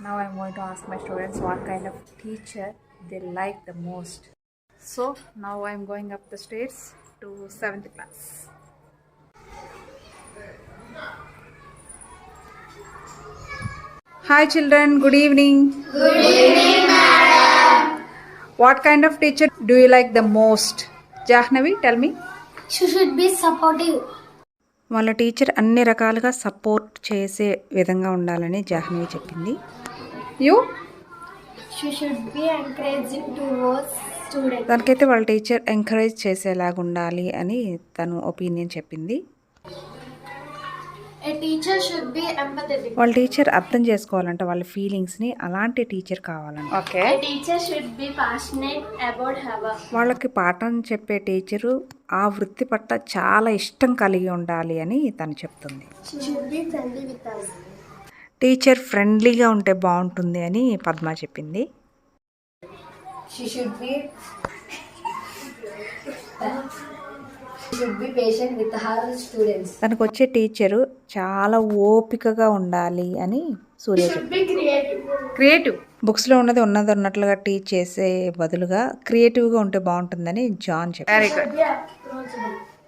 Now I'm going to ask my students what kind of teacher they like the most. So now I'm going up the stairs to 7th class. Hi children, good evening. Good evening, madam. What kind of teacher do you like the most? Jahnavi, tell me. She should be supportive. వాళ్ళ teacher అన్ని రకాలుగా support చేసే విధంగా ఉండాలని జాహ్నవి చెప్పింది you She should be encouraging towards students. దానికైతే వాళ్ళ teacher encourage చేసేలాగా ఉండాలి అని తను ఒపీనియన్ చెప్పింది A teacher should be empathetic. వాళ్ళ టీచర్ అర్థం చేసుకోవాలంటే వాళ్ళ ఫీలింగ్స్ని అలాంటి టీచర్ కావాలంట okay A teacher should be passionate about her work. వాళ్ళకి పాఠం చెప్పే టీచరు ఆ వృత్తి పట్ల చాలా ఇష్టం కలిగి ఉండాలి అని తను చెప్తుంది టీచర్ ఫ్రెండ్లీగా ఉంటే బాగుంటుంది అని పద్మ చెప్పింది. తనకు వచ్చే టీచరు చాలా ఓపికగా ఉండాలి అని సూర్య. క్రియేటివ్. బుక్స్లో ఉన్నది ఉన్నది ఉన్నట్లుగా టీచ్ చేసే బదులుగా క్రియేటివ్గా ఉంటే బాగుంటుందని జాన్ చెప్పారు.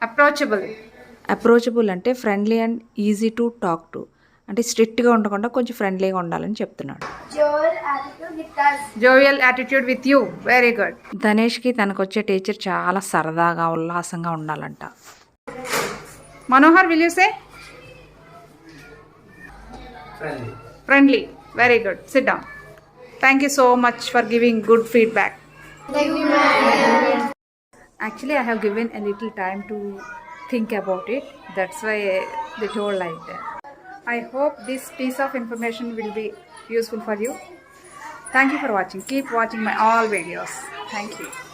అప్రోచబుల్ అప్రోచబుల్ అంటే friendly and easy to talk to. అంటే స్ట్రిక్ట్గా ఉండకుండా కొంచెం ఫ్రెండ్లీగా ఉండాలని చెప్తున్నాడు. Jovial attitude with you very good ధనేష్కి తనకు వచ్చే టీచర్ చాలా సరదాగా ఉల్లాసంగా ఉండాలంట Manohar will you say. Friendly very good sit down thank you so much for giving good feedback. Actually, I have given a little time to think about it. That's why they told like that. I hope this piece of information will be useful for you. Thank you for watching. Keep watching my all videos. Thank you.